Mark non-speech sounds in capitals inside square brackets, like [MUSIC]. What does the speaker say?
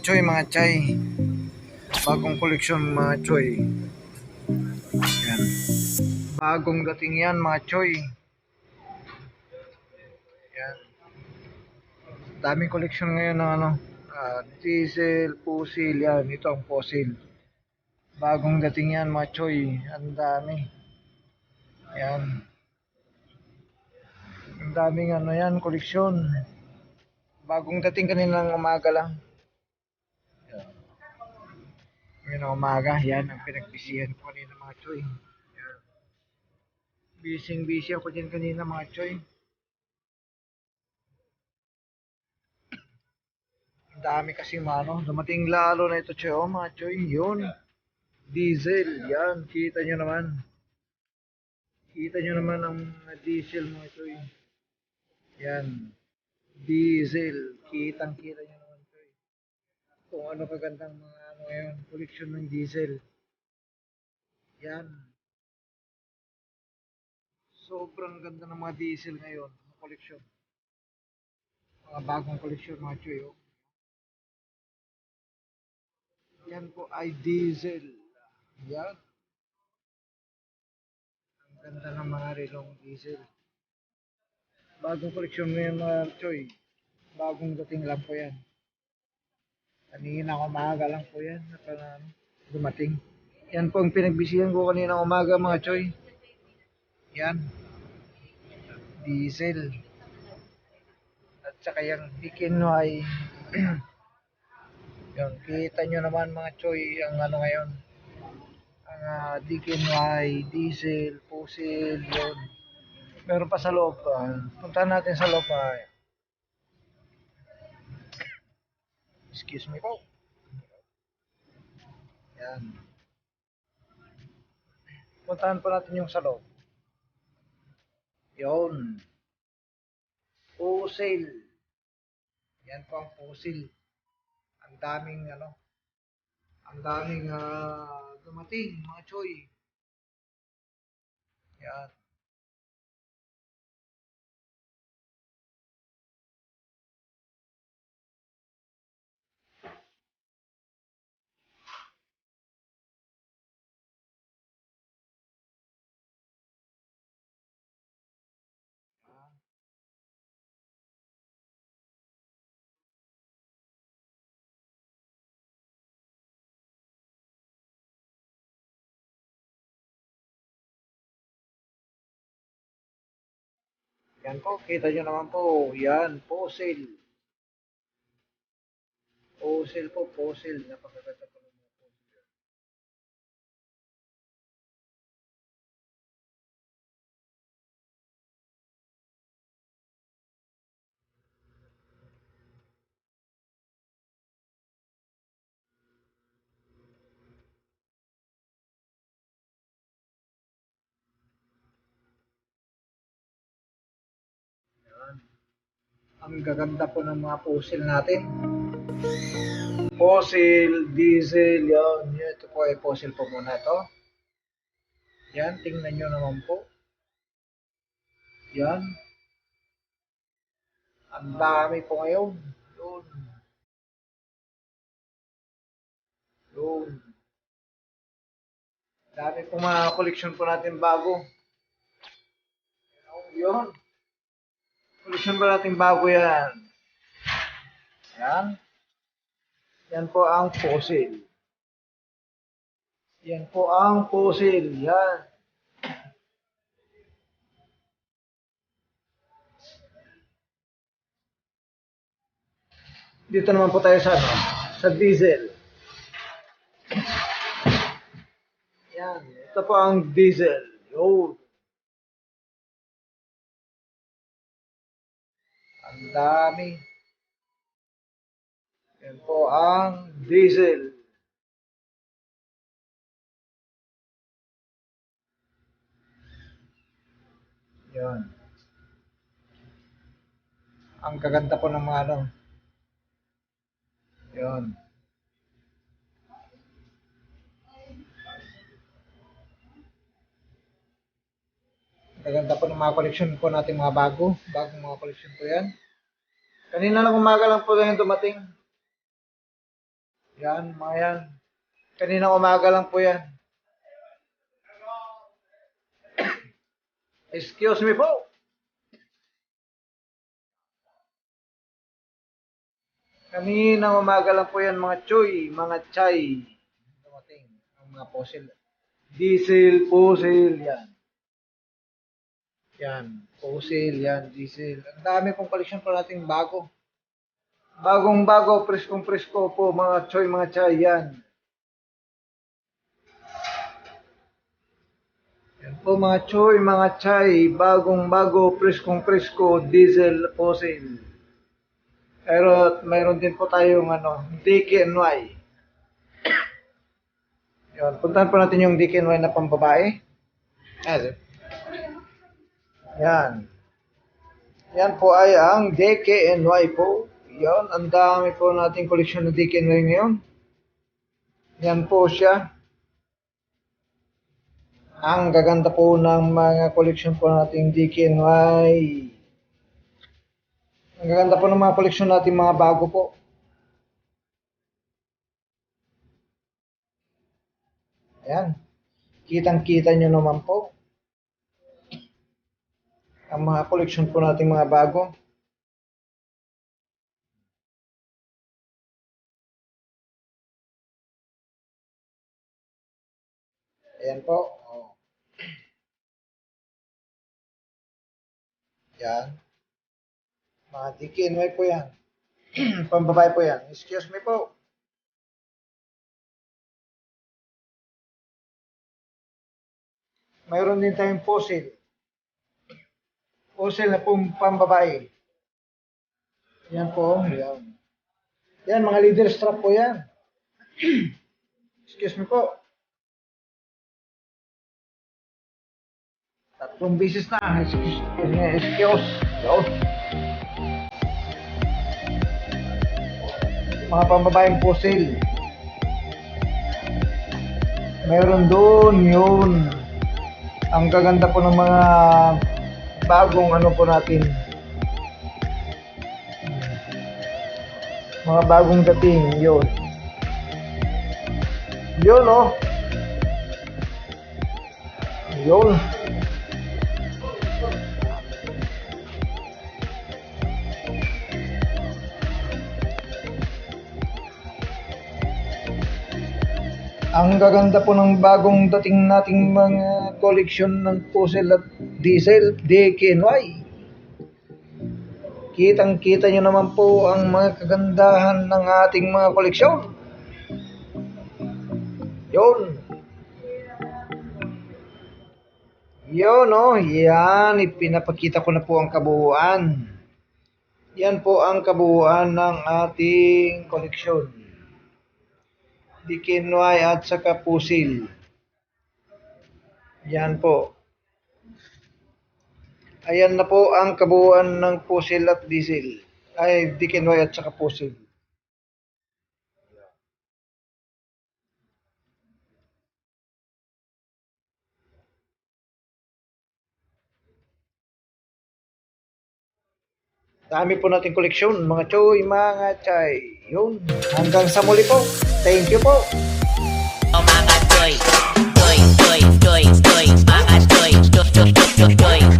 choy, mga chay. Bagong koleksyon mga choy. Yan. Bagong dating yan mga choy. Yan. Daming koleksyon ngayon ng ano. ah, diesel, fossil, yan. Ito ang fossil. Bagong dating yan mga choy. Ang dami. Yan. Ang daming ano yan, koleksyon. Bagong dating kaninang umaga lang. Yan. Ang umaga, yan ang pinagbisihan ko kanina mga choy. Yan. Bising busy ako dyan kanina mga choy. Ang dami kasi mano. Dumating lalo na ito choy. Oh, mga choy. Yun. Diesel. Yan. Kita nyo naman. Kita nyo naman ang diesel mga choy. Yan. Diesel. Kitang kita nyo naman choy. Kung ano kagandang mga ano ngayon. Koleksyon ng diesel. Yan. Sobrang ganda ng mga diesel ngayon. Mga koleksyon. Mga bagong koleksyon mga choy. Oh. Yan po ay diesel. Yan. Ang ganda ng mga relong diesel. Bagong mo yan mga choy. Bagong dating lang po yan. Kanina umaga lang po yan. Naka, dumating. Yan po ang pinagbisihan ko kanina umaga mga choy. Yan. Diesel. At saka yung Ikinway. [CLEARS THROAT] Yun, kita nyo naman mga choy ang ano ngayon. Ang uh, DKNY, diesel, fossil, yun. Meron pa sa loob. Uh, puntahan natin sa loob. Uh, excuse me po. Yan. Puntahan po natin yung sa. Yun. Fossil. Yan po ang fossil. Ang daming ano. Ang daming ah, dumating mga choy. Yan. Yan po, kita nyo naman po. Yan, fossil. Fossil po, fossil. Napakaganda po Ang gaganda po ng mga fossil natin. Fossil, diesel, yan. Ito po ay fossil po muna ito. Yan, tingnan nyo naman po. Yan. Ang dami po ngayon. Yun. Yun. Dami po mga koleksyon po natin bago. Yun. Koleksyon po natin bago yan. Yan. Yan po ang fossil. Yan po ang fossil. Yan. Dito naman po tayo sa ano, sa diesel. Yan. Ito po ang diesel. Yun. Ang dami. Yan po ang diesel. Yan. Ang kaganda po ng mga ano. Yan. Ang Kaganda po ng mga collection po natin mga bago. Bagong mga collection po yan. Kanina lang umaga lang po yan dumating. Yan, mga yan. Kanina umaga lang po yan. [COUGHS] Excuse me po. Kanina umaga lang po yan mga choy, mga chay. Dumating ang mga fossil. Diesel, fossil, yan. Yan, fossil, yan, diesel. Ang dami pong collection po nating bago. Bagong bago, preskong presko po mga choy, mga chay, yan. Yan po mga choy, mga chay, bagong bago, preskong presko, diesel, fossil. Pero mayroon din po tayong ano, DKNY. Yun, puntahan po natin yung DKNY na pambabae. Ayan. Yan. Yan po ay ang DKNY po. Yan, ang dami po nating koleksyon ng DKNY ngayon. Yan po siya. Ang gaganda po ng mga koleksyon po nating DKNY. Ang gaganda po ng mga koleksyon natin mga bago po. Ayan. Kitang-kita nyo naman po. Ang mga koleksyon po natin mga bago. Ayan po. Oh. Yan. Mga DKNY po yan. [CLEARS THROAT] Pambabae po yan. Excuse me po. Mayroon din tayong fossil. Fossil na pong pambabae. Yan po. Yan. Yan, mga leader strap po yan. [CLEARS THROAT] Excuse me po. Tatlong beses na. Excuse. Excuse. Yun. mga pambabaeng pusil. Meron doon yun. Ang gaganda po ng mga bagong ano po natin. Mga bagong dating, yun. Yun, oh. Yun. Ang gaganda po ng bagong dating nating mga koleksyon ng puzzle at diesel DKNY. Kitang kita nyo naman po ang mga kagandahan ng ating mga koleksyon. Yun. Yun, no? Yan, ipinapakita ko na po ang kabuuan. Yan po ang kabuuan ng ating koleksyon. Dikinway at saka pusil. Yan po. Ayan na po ang kabuuan ng pusil at diesel. Ay, dikinway at saka pusil. Dami po nating koleksyon, mga choy, mga chay. Yun. Hanggang sa muli po. Thank you po. Oh mga toy, toy, toy, toy, toy, mga toy, toy, toy, toy, toy,